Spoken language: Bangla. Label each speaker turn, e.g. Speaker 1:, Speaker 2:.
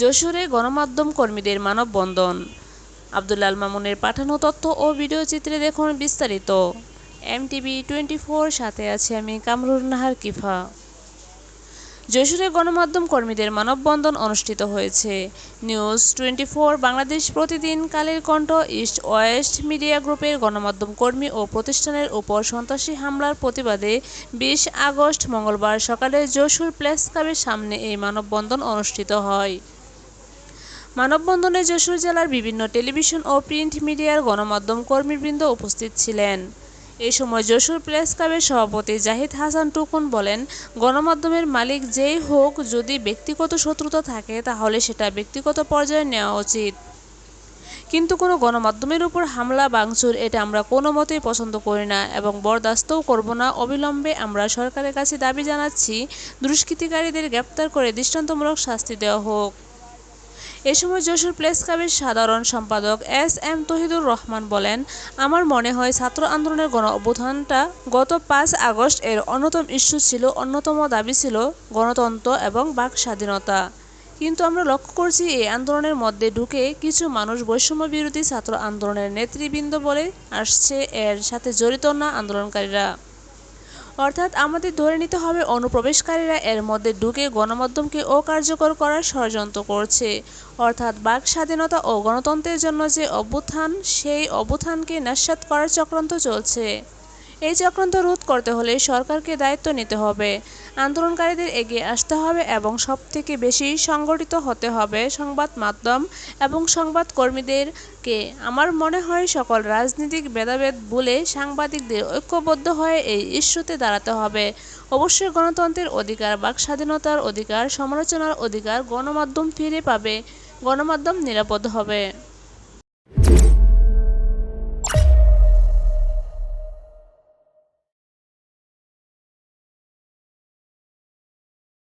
Speaker 1: যশোরে গণমাধ্যম কর্মীদের মানববন্ধন। আবদুল্লাল মামুনের পাঠানো তথ্য ও ভিডিও চিত্রে দেখুন বিস্তারিত। এমটিভি টোয়েন্টি ফোর, সাথে আছে আমি কামরুন নাহার কিফা। যশোরে গণমাধ্যম কর্মীদের মানববন্ধন অনুষ্ঠিত হয়েছে। নিউজ টোয়েন্টি বাংলাদেশ প্রতিদিন Kaler Kantho, east West media গ্রুপের গণমাধ্যম কর্মী ও প্রতিষ্ঠানের উপর সন্ত্রাসী হামলার প্রতিবাদে বিশ আগস্ট মঙ্গলবার সকালে যশোর প্লেস ক্লাবের সামনে এই মানববন্ধন অনুষ্ঠিত হয়। মানববন্ধনে যশোর জেলার বিভিন্ন টেলিভিশন ও প্রিন্ট মিডিয়ার গণমাধ্যম কর্মীবৃন্দ উপস্থিত ছিলেন। এ সময় যশোর প্রেস ক্লাবের সভাপতি জাহিদ হাসান টুকুন বলেন, গণমাধ্যমের মালিক যেই হোক, যদি ব্যক্তিগত শত্রুতা থাকে, তাহলে সেটা ব্যক্তিগত পর্যায়ে নেওয়া উচিত। কিন্তু কোনো গণমাধ্যমের উপর হামলা, ভাঙচুর, এটা আমরা কোনো মতেই পছন্দ করি না এবং বরদাস্তও করব না। অবিলম্বে আমরা সরকারের কাছে দাবি জানাচ্ছি, দুষ্কৃতিকারীদের গ্রেপ্তার করে দৃষ্টান্তমূলক শাস্তি দেওয়া হোক। এ সময় যশোর প্রেস ক্লাবের সাধারণ সম্পাদক এস এম তহিদুর রহমান বলেন, আমার মনে হয় ছাত্র আন্দোলনের গণ অভ্যুত্থানটা গত পাঁচ আগস্ট এর অন্যতম ইস্যু ছিল, অন্যতম দাবি ছিল গণতন্ত্র এবং বাক স্বাধীনতা। কিন্তু আমরা লক্ষ্য করছি এই আন্দোলনের মধ্যে ঢুকে কিছু মানুষ বৈষম্য বিরোধী ছাত্র আন্দোলনের নেতৃবৃন্দ বলে আসছে, এর সাথে জড়িত না আন্দোলনকারীরা। অর্থাৎ আমাদের ধরে নিতে হবে অনুপ্রবেশকারীরা এর মধ্যে ঢুকে গণমাধ্যমকে অকার্যকর করার ষড়যন্ত্র করছে। অর্থাৎ বাক স্বাধীনতা ও গণতন্ত্রের জন্য যে অভ্যুত্থান, সেই অভ্যুত্থানকে নস্যাৎ করার চক্রান্ত চলছে। এই চক্রান্ত রোধ করতে হলে সরকারকে দায়িত্ব নিতে হবে। আন্দোলনকারীদের এগিয়ে আসতে হবে এবং সবথেকে বেশি সংগঠিত হতে হবে সংবাদ মাধ্যম এবং সংবাদ কর্মীদেরকে। আমার মনে হয় সকল রাজনৈতিক ভেদাভেদ ভুলে সাংবাদিকদের ঐক্যবদ্ধ হয়ে এই ইস্যুতে দাঁড়াতে হবে। অবশ্যই গণতন্ত্রের অধিকার, বাক স্বাধীনতার অধিকার, সমালোচনার অধিকার গণমাধ্যম ফিরে পাবে। গণমাধ্যম নিরাপদ হবে।